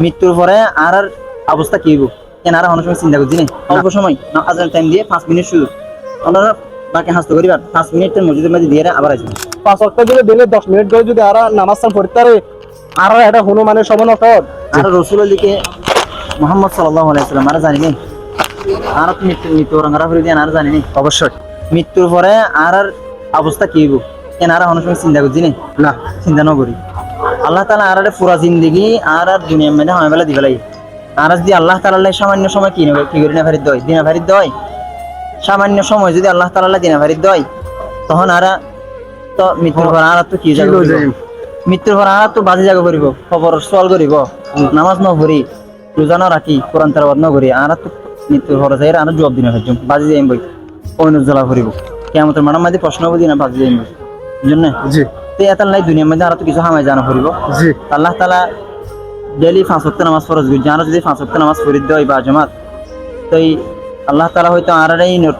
মৃত্যুর পরে আর আর অবস্থা কি হইব কেন আর অনেক সময় চিন্তা করছি না অল্প সময় না আজান টাইম দিয়ে পাঁচ মিনিট শুধু ওনারা বাকি হাসতে করিবার পাঁচ মিনিটের মসজিদের মধ্যে দিয়ে আবার আসবেন পাঁচ ওয়াক্ত যদি দিলে দশ মিনিট করে যদি আর নামাজ পড়তে পারে আর এটা হনুমানের সমান অটক আর রসুল আলীকে মোহাম্মদ সাল্লাহ আলাইসাল্লাম আর জানি নাই আর মৃত্যু মৃত্যু রঙারা করে দিয়ে আর জানি নাই অবশ্যই মৃত্যুর পরে আর আর অবস্থা কি হইব কেন আর অনেক সময় চিন্তা করছি না না চিন্তা ন করি আল্লাহ তালা আর পুরা জিন্দিগি আর আর দুনিয়ার মধ্যে হামে বেলা দিবে লাগে। আর যদি আল্লাহ তালা সামান্য সময় কি নেবে? কি করি না ফারিদ দয়? দিনা ফারিদ দয়? সামান্য সময় যদি আল্লাহ তালা দিনা ফারিদ দয় তখন আর তো মৃত্যুর পর আর তো কি জায়গা করিব? মৃত্যুর পর আর তো বাজে জায়গা করিব খবর সোয়াল করিব নামাজ ন ভরি রোজা ন রাখি কোরআন তালাবাদ ন করি আর তো মৃত্যুর পর যাই আর জবাব দিনা ফেলছুম বাজে যাইম বই অন্য জ্বালা ভরিব কেমন ম্যাডাম মাঝে প্রশ্ন বুঝি না বাজে যাইম বই। জন্য জি। তো এত নাই দুনিয়ার মধ্যে আর তো কিছু হামাই জানা ফুরিব। জি। আল্লাহ তালা ডেলি পাঁচ ওয়াক্ত নামাজ ফরজ করি। জানো যদি পাঁচ ওয়াক্ত নামাজ ফরিদ দেয় বা জমাত তো এই আল্লাহ তালা হয়তো আর এই নর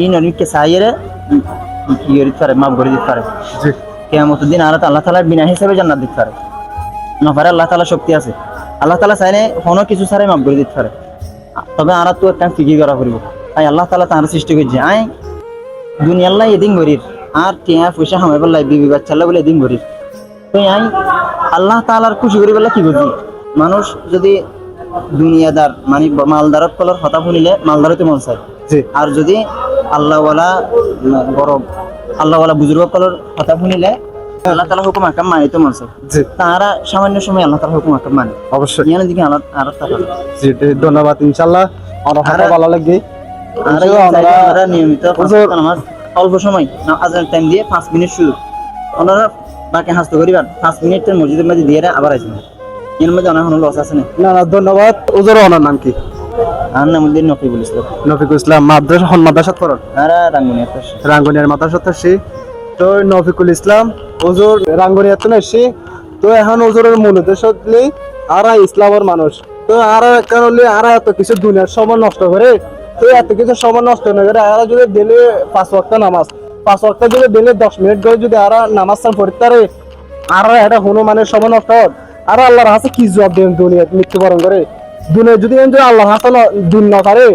এই নরিকে সাইয়েরে কি করে দিতে পারে মাফ করে দিতে পারে। জি। কেমন দিন আর আল্লাহ তালা বিনা হিসাবে জান্নাত দিতে পারে। না পারে আল্লাহ তালা শক্তি আছে। আল্লাহ তালা চাইলে কোনো কিছু ছাড়াই মাফ করে দিতে পারে। তবে আর তো একটা ফিকি করা করিব তাই আল্লাহ তালা তার সৃষ্টি করছে আই দুনিয়াল্লাই এদিন গরির আর টিয়া পয়সা হামাই পেলাই বিবি বাচ্চাল্লা বলে দিন গরির তো আই আল্লাহ তালার খুশি করি পেলাই কি বুঝি? মানুষ যদি দুনিয়াদার মানে মালদারত কলর হতা ফুলিলে মালদারতে মন চায়। আর যদি আল্লাহওয়ালা বড় আল্লাহওয়ালা বুজুর্গ কলর কথা শুনিলে আল্লাহ তালা হুকুম আকাম মানে তো মন তারা সামান্য সময় আল্লাহ তালা হুকুম আকাম মানে। অবশ্যই। ইয়ানের দিকে আল্লাহ আর ধন্যবাদ ইনশাল্লাহ আমার ভালো লাগবে। আর আমরা- নিয়মিত নামাজ অল্প সময় না আজান টাইম দিয়ে পাঁচ মিনিট শুধু ওনারা বাকি হাসতে করিবার পাঁচ মিনিটের মসজিদের মধ্যে দিয়ে আবার আসবেন। এর মধ্যে অনেক লস আছে না না না ধন্যবাদ। ওজোর ওনার নাম কি? আর নামুদ্দিন নকিবুল ইসলাম। নফিকুল ইসলাম মাদ্রাসা হন মাদ্রাসাত আর রাঙ্গুনিয়া রাঙ্গুনিয়ার মাদ্রাসাত আসছি তো নফিকুল ইসলাম ওজোর রাঙ্গুনিয়াতে আসছি তো এখন ওজোরের মূল উদ্দেশ্য হলে আর ইসলামের মানুষ। তো আর হলে আর এত কিছু দুনিয়ার সময় নষ্ট করে তো এত কিছু সময় নষ্ট না। করে আর যদি দিলে পাঁচ ওয়াক্ত নামাজ, পাঁচ ওয়াক্ত যদি দিলে দশ মিনিট করে যদি আর নামাজ টাইম পড়তে আর এটা হনুমানের সময় নষ্ট হয়। আর আল্লাহর হাতে কি জবাব দেন দুনিয়া মৃত্যুবরণ করে? দুনিয়া যদি এমন যদি আল্লাহর হাতে দিন না পারে,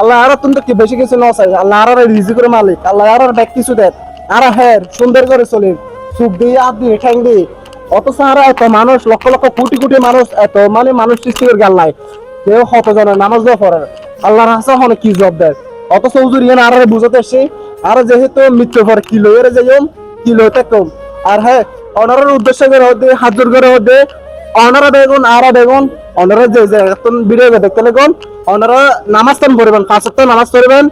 আল্লাহ আর তুমি কি বেশি কিছু না চাই আল্লাহ আর রিজি করে মালিক, আল্লাহ আর ব্যাগ কিছু দেন আর হ্যাঁ সুন্দর করে চলে সুখ দিয়ে হাত দিয়ে, ঠ্যাং দিয়ে। অথচ আর এত মানুষ, লক্ষ লক্ষ কোটি কোটি মানুষ, এত মানে মানুষ সৃষ্টি করে গেল নাই। কেউ হত জানে নামাজ দেওয়া পড়ে। আল্লাহর হাসা হনে কি জব দেয়? অত ইয়ান আর বুঝাতে এসে আর যেহেতু মৃত্যু পর কি লইয়ের যেম কি লইতে কম। আর হ্যাঁ অনারের উদ্দেশ্য করে হতে হাজুর করে হতে অনারা দেখুন আরা দেখুন অনারা যে যে এখন ভিডিও দেখতে লাগুন, অনারা নামাজ পড়বেন, পাঁচ নামাজ পড়বেন